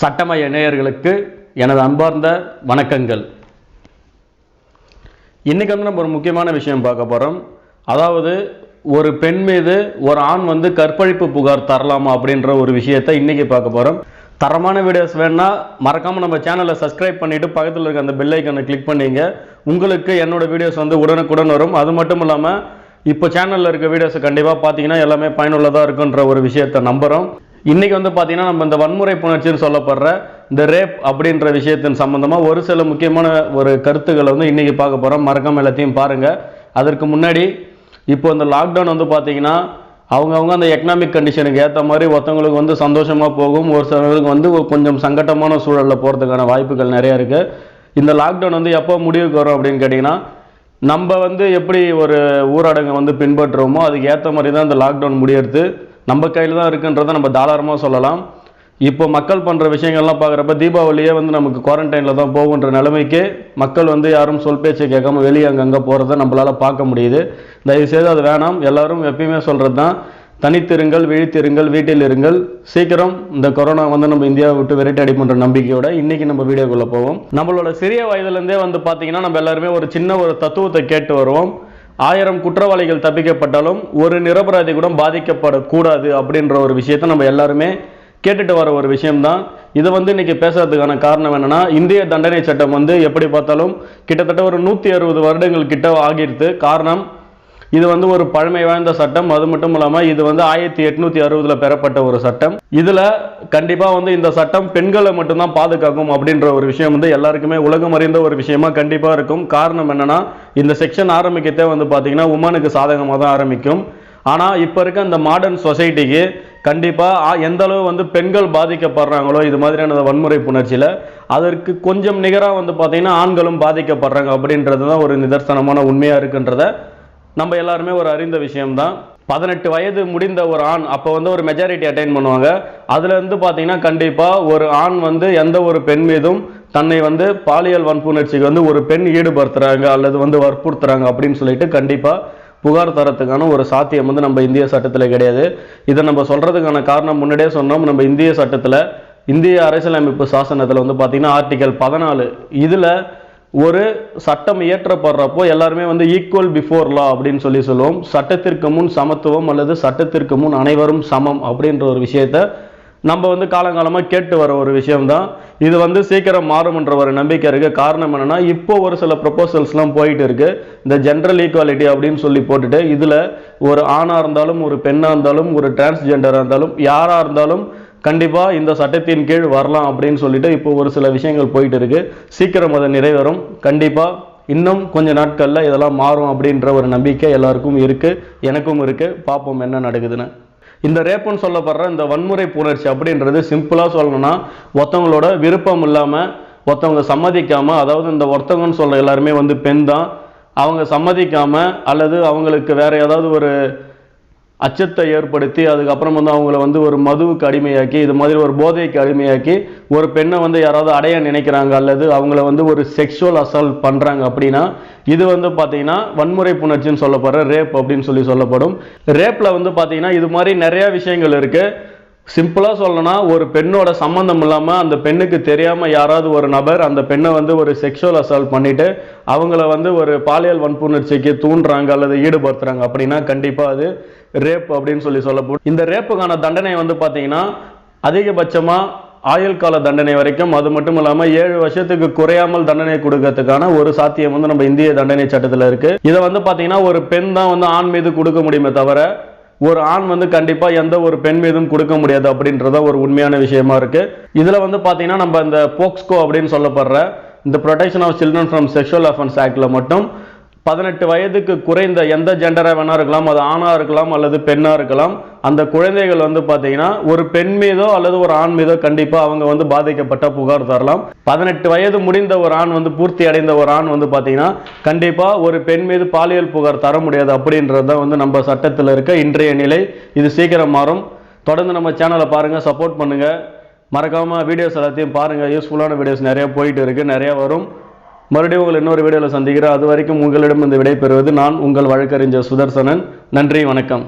சட்டமய நேயர்களுக்கு எனது அன்பார்ந்த வணக்கங்கள். இன்றைக்கி வந்து நம்ம ஒரு முக்கியமான விஷயம் பார்க்க போகிறோம் அதாவது ஒரு பெண் மீது ஒரு ஆண் வந்து கற்பழிப்பு புகார் தரலாமா அப்படின்ற ஒரு விஷயத்தை இன்றைக்கி பார்க்க போகிறோம் தரமான வீடியோஸ் வேணால் மறக்காமல் நம்ம சேனலை சப்ஸ்கிரைப் பண்ணிவிட்டு பக்கத்தில் இருக்க அந்த பெல் ஐக்கனை கிளிக் பண்ணீங்க. உங்களுக்கு என்னோட வீடியோஸ் வந்து உடனுக்குடன் வரும். அது மட்டும் இல்லாமல் இப்போ சேனலில் இருக்க வீடியோஸை கண்டிப்பாக பார்த்தீங்கன்னா எல்லாமே பயனுள்ளதாக இருக்குன்ற ஒரு விஷயத்தை நம்புகிறோம் இன்றைக்கி வந்து பார்த்திங்கன்னா நம்ம இந்த வன்முறை புணர்ச்சின்னு சொல்லப்படுற இந்த ரேப் அப்படின்ற விஷயத்தின் சம்மந்தமாக ஒரு சில முக்கியமான ஒரு கருத்துக்களை வந்து இன்றைக்கி பார்க்க போகிறோம் மறக்காம எல்லாத்தையும் பாருங்கள் அதற்கு முன்னாடி இப்போ இந்த லாக்டவுன் வந்து பார்த்திங்கன்னா அவங்கவுங்க அந்த எக்கனாமிக் கண்டிஷனுக்கு ஏற்ற மாதிரி ஒருத்தவங்களுக்கு வந்து சந்தோஷமாக போகும். ஒரு சிலருக்கு வந்து கொஞ்சம் சங்கட்டமான சூழலில் போகிறதுக்கான வாய்ப்புகள் நிறையா இருக்குது இந்த லாக்டவுன் வந்து எப்போ முடிவுக்கு வரும் அப்படின்னு கேட்டிங்கன்னா நம்ம வந்து எப்படி ஒரு ஊரடங்கை வந்து பின்பற்றுவோமோ அதுக்கு ஏற்ற மாதிரி தான் இந்த லாக்டவுன் முடியறது. நம்ம கையில் தான் இருக்குன்றதை நம்ம தாராளமாக சொல்லலாம். இப்போ மக்கள் பண்ணுற விஷயங்கள்லாம் பார்க்குறப்ப தீபாவளியே வந்து நமக்கு குவாரண்டைனில் தான் போகுன்ற நிலைமைக்கு மக்கள் வந்து யாரும் சொல் பேச்சை கேட்காம வெளியே அங்கங்கே போகிறத நம்மளால் பார்க்க முடியுது. தயவுசெய்து அது வேணாம். எல்லோரும் எப்பயுமே சொல்கிறது தான் தனித்திருங்கள் விழித்திருங்கள் வீட்டில் இருங்கள். சீக்கிரம் இந்த கொரோனா வந்து நம்ம இந்தியாவை விட்டு விரட்டி அடிப்புன்ற நம்பிக்கையோட இன்னைக்கு நம்ம வீடியோக்குள்ளே போவோம். நம்மளோட சிறிய வயதுலேருந்தே வந்து பார்த்தீங்கன்னா நம்ம எல்லாருமே ஒரு சின்ன ஒரு தத்துவத்தை கேட்டு வருவோம். ஆயிரம் குற்றவாளிகள் தப்பிக்கப்பட்டாலும் ஒரு நிரபராதி கூட பாதிக்கப்படக்கூடாது அப்படின்ற ஒரு விஷயத்தை நம்ம எல்லாருமே கேட்டுட்டு வர ஒரு விஷயம்தான். இதை வந்து இன்னைக்கு பேசுறதுக்கான காரணம் என்னன்னா இந்திய தண்டனை சட்டம் வந்து எப்படி பார்த்தாலும் கிட்டத்தட்ட ஒரு நூற்றி அறுபது வருடங்கள் கிட்ட ஆகிருது காரணம் இது வந்து ஒரு பழமை வாய்ந்த சட்டம். அது மட்டும் இல்லாமல் இது வந்து ஆயிரத்தி எட்நூத்தி அறுபதுல பெறப்பட்ட ஒரு சட்டம். இதுல கண்டிப்பா வந்து இந்த சட்டம் பெண்களை மட்டும்தான் பாதுகாக்கும் அப்படின்ற ஒரு விஷயம் வந்து எல்லாருக்குமே உலகம் அறிந்த ஒரு விஷயமா கண்டிப்பா இருக்கும். காரணம் என்னன்னா இந்த செக்ஷன் ஆரம்பிக்கத்தே வந்து பாத்தீங்கன்னா உமனுக்கு சாதகமாக தான் ஆரம்பிக்கும். ஆனா இப்ப இருக்க இந்த மாடர்ன் சொசைட்டிக்கு கண்டிப்பா எந்த அளவு வந்து பெண்கள் பாதிக்கப்படுறாங்களோ இது மாதிரியான வன்முறை புணர்ச்சியில அதற்கு கொஞ்சம் நிகராக வந்து பாத்தீங்கன்னா ஆண்களும் பாதிக்கப்படுறாங்க அப்படின்றது தான் ஒரு நிதர்சனமான உண்மையா இருக்குன்றத நம்ம எல்லாருமே ஒரு அறிந்த விஷயம்தான். பதினெட்டு வயது முடிந்த ஒரு ஆண் அப்போ வந்து ஒரு மெஜாரிட்டி அட்டைன் பண்ணுவாங்க. அதுல இருந்து பார்த்தீங்கன்னா கண்டிப்பாக ஒரு ஆண் வந்து எந்த ஒரு பெண் மீதும் தன்னை வந்து பாலியல் வன்புணர்ச்சிக்கு வந்து ஒரு பெண் ஈடுபடுத்துறாங்க அல்லது வந்து வற்புறுத்துறாங்க அப்படின்னு சொல்லிட்டு கண்டிப்பாக புகார் தரத்துக்கான ஒரு சாத்தியம் வந்து நம்ம இந்திய சட்டத்தில் கிடையாது. இதை நம்ம சொல்கிறதுக்கான காரணம் முன்னாடியே சொன்னோம். நம்ம இந்திய சட்டத்தில் இந்திய அரசியலமைப்பு சாசனத்தில் வந்து பார்த்தீங்கன்னா ஆர்டிகல் பதினாலு. இதில் ஒரு சட்டம் இயற்றப்படுறப்போ எல்லாருமே வந்து ஈக்குவல் பிஃபோர் லா அப்படின்னு சொல்லி சொல்லுவோம். சட்டத்திற்கு முன் சமத்துவம் அல்லது சட்டத்திற்கு முன் அனைவரும் சமம் அப்படின்ற ஒரு விஷயத்த நம்ம வந்து காலங்காலமாக கேட்டு வர ஒரு விஷயம்தான். இது வந்து சீக்கிரம் மாறும்ன்ற ஒரு நம்பிக்கை இருக்குது காரணம் என்னென்னா இப்போ ஒரு சில ப்ரொபோசல்ஸ்லாம் போயிட்டு இருக்குது இந்த ஜென்ரல் ஈக்குவாலிட்டி அப்படின்னு சொல்லி போட்டுட்டு இதில் ஒரு ஆணாக இருந்தாலும் ஒரு பெண்ணாக இருந்தாலும் ஒரு டிரான்ஸ்ஜெண்டராக இருந்தாலும் யாராக இருந்தாலும் கண்டிப்பாக இந்த சட்டத்தின் கீழ் வரலாம் அப்படின்னு சொல்லிட்டு இப்போ ஒரு சில விஷயங்கள் போயிட்டு இருக்கு. சீக்கிரம் அதை நிறைவேறும். கண்டிப்பாக இன்னும் கொஞ்ச நாட்களில் இதெல்லாம் மாறும் அப்படின்ற ஒரு நம்பிக்கை எல்லாருக்கும் இருக்குது எனக்கும் இருக்குது பார்ப்போம் என்ன நடக்குதுன்னு. இந்த ரேப்புன்னு சொல்லப்படுற இந்த வன்முறை புணர்ச்சி அப்படின்றது சிம்பிளாக சொல்லணும்னா ஒருத்தவங்களோட விருப்பம் இல்லாமல் ஒருத்தவங்க சம்மதிக்காமல் அதாவது இந்த ஒருத்தவங்கன்னு சொல்கிற எல்லாருமே வந்து பெண் தான். அவங்க சம்மதிக்காமல் அல்லது அவங்களுக்கு வேறு ஏதாவது ஒரு அச்சத்தை ஏற்படுத்தி அதுக்கப்புறம் வந்து அவங்கள வந்து ஒரு மதுவுக்கு அடிமையாக்கி இது மாதிரி ஒரு போதைக்கு அடிமையாக்கி ஒரு பெண்ணை வந்து யாராவது அடைய நினைக்கிறாங்க அல்லது அவங்கள வந்து ஒரு செக்ஷுவல் அசால்ட் பண்ணுறாங்க அப்படின்னா இது வந்து பார்த்தீங்கன்னா வன்முறை புணர்ச்சின்னு சொல்லப்படுற ரேப் அப்படின்னு சொல்லி சொல்லப்படும். ரேப்பில் வந்து பார்த்தீங்கன்னா இது மாதிரி நிறையா விஷயங்கள் இருக்குது சிம்பிளாக சொல்லணும்னா ஒரு பெண்ணோட சம்மந்தம் இல்லாமல் அந்த பெண்ணுக்கு தெரியாமல் யாராவது ஒரு நபர் அந்த பெண்ணை வந்து ஒரு செக்ஷுவல் அசால்ட் பண்ணிவிட்டு அவங்கள வந்து ஒரு பாலியல் வன்புணர்ச்சிக்கு தூண்டுறாங்க அல்லது ஈடுபடுத்துறாங்க அப்படின்னா கண்டிப்பாக அது ரேப் அப்படின்னு சொல்லி சொல்லப்படும் இந்த ரேப்புக்கான தண்டனை வந்து பார்த்தீங்கன்னா அதிகபட்சமாக ஆயுள் கால தண்டனை வரைக்கும் அது மட்டும் இல்லாமல் ஏழு வருஷத்துக்கு குறையாமல் தண்டனை கொடுக்கறதுக்கான ஒரு சாத்தியம் வந்து நம்ம இந்திய தண்டனை சட்டத்தில் இருக்கு. இதை வந்து பார்த்தீங்கன்னா ஒரு பெண் தான் வந்து ஆண் மீது கொடுக்க முடியுமே தவிர ஒரு ஆண் வந்து கண்டிப்பாக எந்த ஒரு பெண் மீதும் கொடுக்க முடியாது அப்படின்றத ஒரு உண்மையான விஷயமா இருக்கு. இதில் வந்து பார்த்தீங்கன்னா நம்ம இந்த போக்ஸ்கோ அப்படின்னு சொல்லப்படுற இந்த protection of children from sexual offence ஆக்டில் மட்டும் பதினெட்டு வயதுக்கு குறைந்த எந்த ஜெண்டராக வேணா இருக்கலாம் அது ஆணாக இருக்கலாம் அல்லது பெண்ணாக இருக்கலாம் அந்த குழந்தைகள் வந்து பார்த்தீங்கன்னா ஒரு பெண் மீதோ அல்லது ஒரு ஆண் மீதோ கண்டிப்பாக அவங்க வந்து பாதிக்கப்பட்ட புகார் தரலாம். பதினெட்டு வயது முடிந்த ஒரு ஆண் வந்து பூர்த்தி அடைந்த ஒரு ஆண் வந்து பார்த்தீங்கன்னா கண்டிப்பாக ஒரு பெண் மீது பாலியல் புகார் தர முடியாது அப்படின்றது தான் வந்து நம்ம சட்டத்தில் இருக்க இன்றைய நிலை. இது சீக்கிரம் மாறும். தொடர்ந்து நம்ம சேனலை பாருங்கள் சப்போர்ட் பண்ணுங்கள் மறக்காமல் வீடியோஸ் எல்லாத்தையும் பாருங்கள் யூஸ்ஃபுல்லான வீடியோஸ் நிறையா போயிட்டு இருக்குது நிறையா வரும். மறுபடியும் உங்கள் இன்னொரு வீடியோவில் சந்திக்கிறேன். அது வரைக்கும் உங்களிடம் இந்த விடை பெறுவது நான் உங்கள் வழக்கறிஞர் சுதர்சனன். நன்றி வணக்கம்.